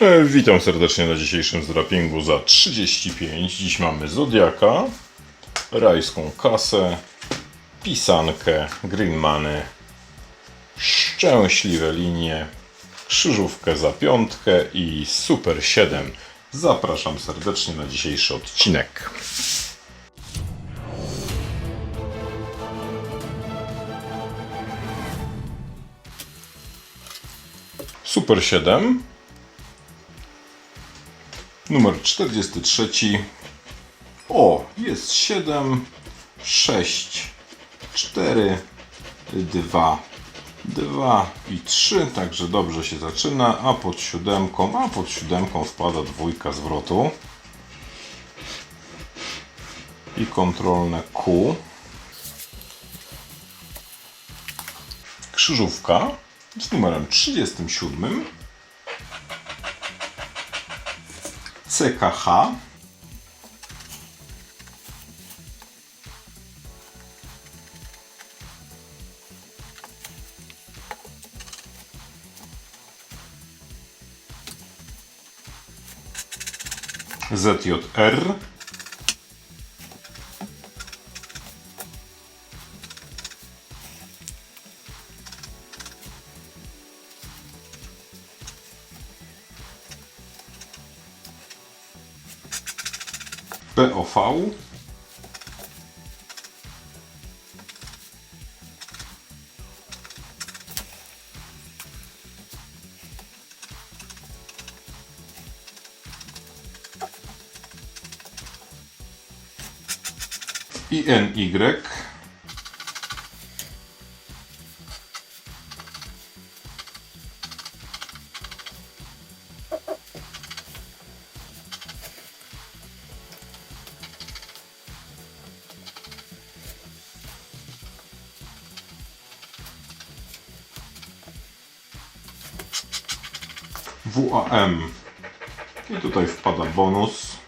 E, Witam serdecznie na dzisiejszym zdrapingu za 35. Dziś mamy Zodiaka, rajską kasę, pisankę, greenmany, szczęśliwe linie, krzyżówkę za piątkę i super 7. Zapraszam serdecznie na dzisiejszy odcinek. Super 7 Numer 43. O, jest 7, 6, 4, 2, 2 i 3, także dobrze się zaczyna, a pod siódemką, a pod siódemką wpada dwójka zwrotu i kontrolne Q. Krzyżówka z numerem 37. CKH. ZJR. POV. INY. WAM. I tutaj wpada bonus.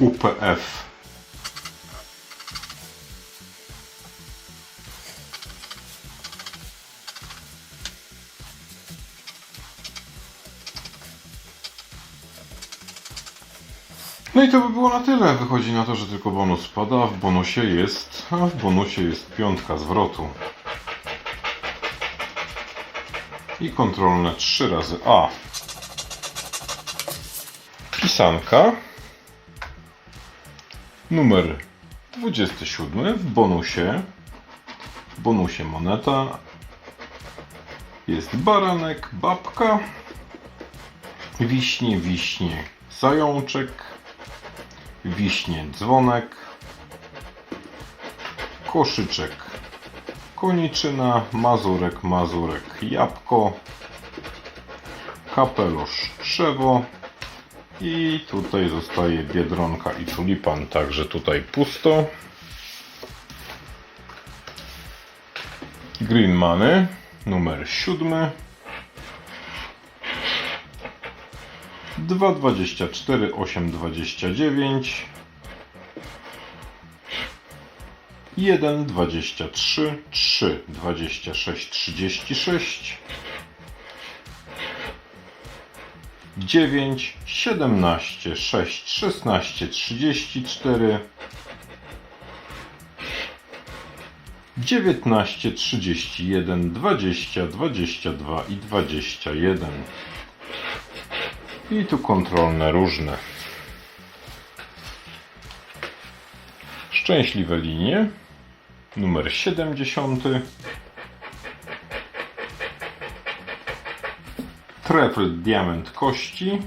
UPF. No i to by było na tyle. Wychodzi na to, że tylko bonus spada, a w bonusie jest, a w bonusie jest piątka zwrotu. I kontrolne 3 razy A. Pisanka. Numer 27 w bonusie. W bonusie moneta. Jest baranek, babka. Wiśnie, wiśnie, zajączek. Wiśnie, dzwonek. Koszyczek, koniczyna. Mazurek, mazurek, jabłko. Kapelusz, drzewo. I tutaj zostaje biedronka i tulipan, także tutaj pusto. Green Money, numer 7. 2,24, 8,29. 1,23, 3, 26, 36. 9, 17, 6, 16, 34, 19, 31, 20, 22 i 21. I tu kontrolne różne. Szczęśliwe linie. Numer 70. trefl diament kości.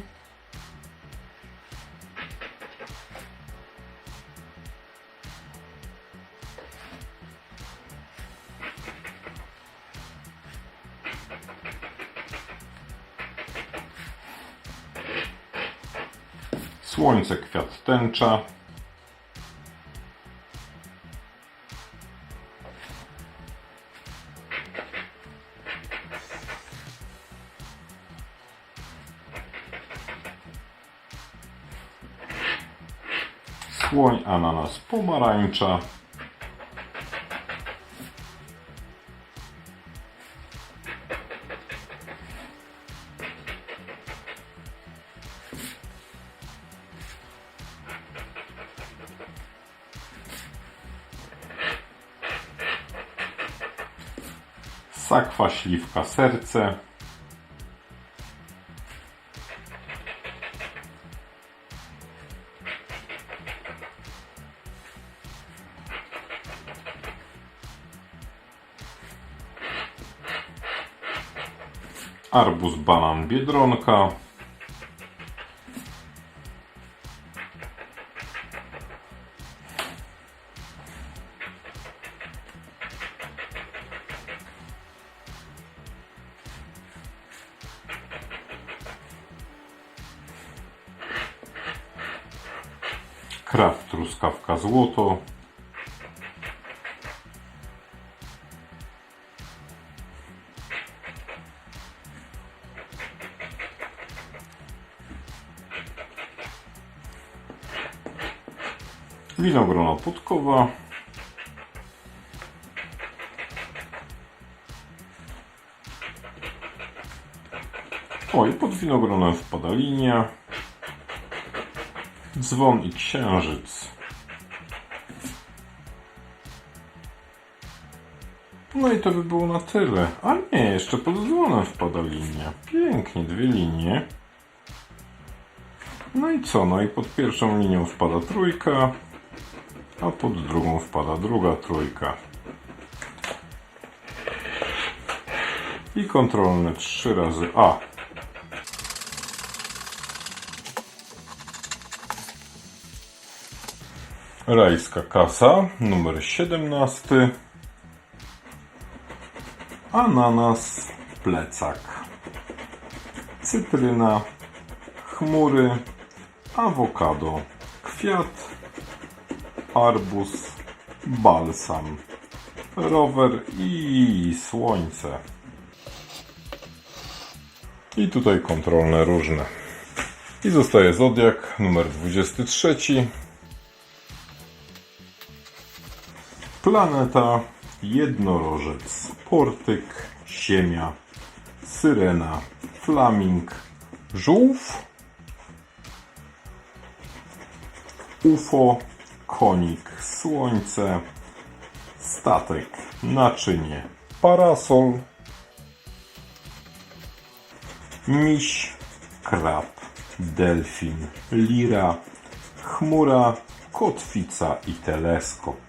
Słońce, kwiat tęcza. Słoń, ananas, pomarańcza. Sakwa, śliwka, serce. Arbuz, banan, biedronka. Kraft, truskawka, złoto. Winogrona podkowa. O, i pod winogronem wpada linia. Dzwon i księżyc. No i to by było na tyle. A nie, jeszcze pod dzwonem wpada linia. Pięknie, dwie linie. No i co? No i pod pierwszą linią wpada trójka, a pod drugą wpada druga trójka. I kontrolne trzy razy A. Rajska kasa, numer 17. Ananas, plecak. Cytryna, chmury, awokado, kwiat, arbuz, balsam, rower i słońce. I tutaj kontrolne różne. I zostaje Zodiak numer 23. Planeta, jednorożec, portyk, siemia, syrena, flaming, żółw, UFO, konik, słońce, statek, naczynie, parasol, miś, krab, delfin, lira, chmura, kotwica i teleskop.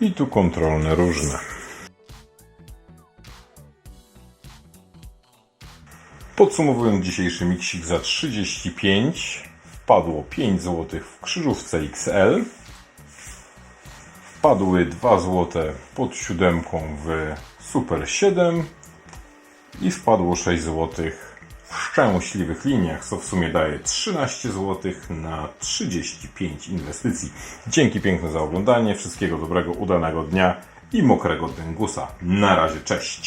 I tu kontrolne różne. Podsumowując dzisiejszy miksik za 35, wpadło 5 zł w krzyżówce XL, wpadły 2 zł pod siódemką w Super 7 i wpadło 6 zł w szczęśliwych liniach, co w sumie daje 13 zł na 35 inwestycji. Dzięki piękne za oglądanie, wszystkiego dobrego, udanego dnia i mokrego dęgusa. Na razie, cześć!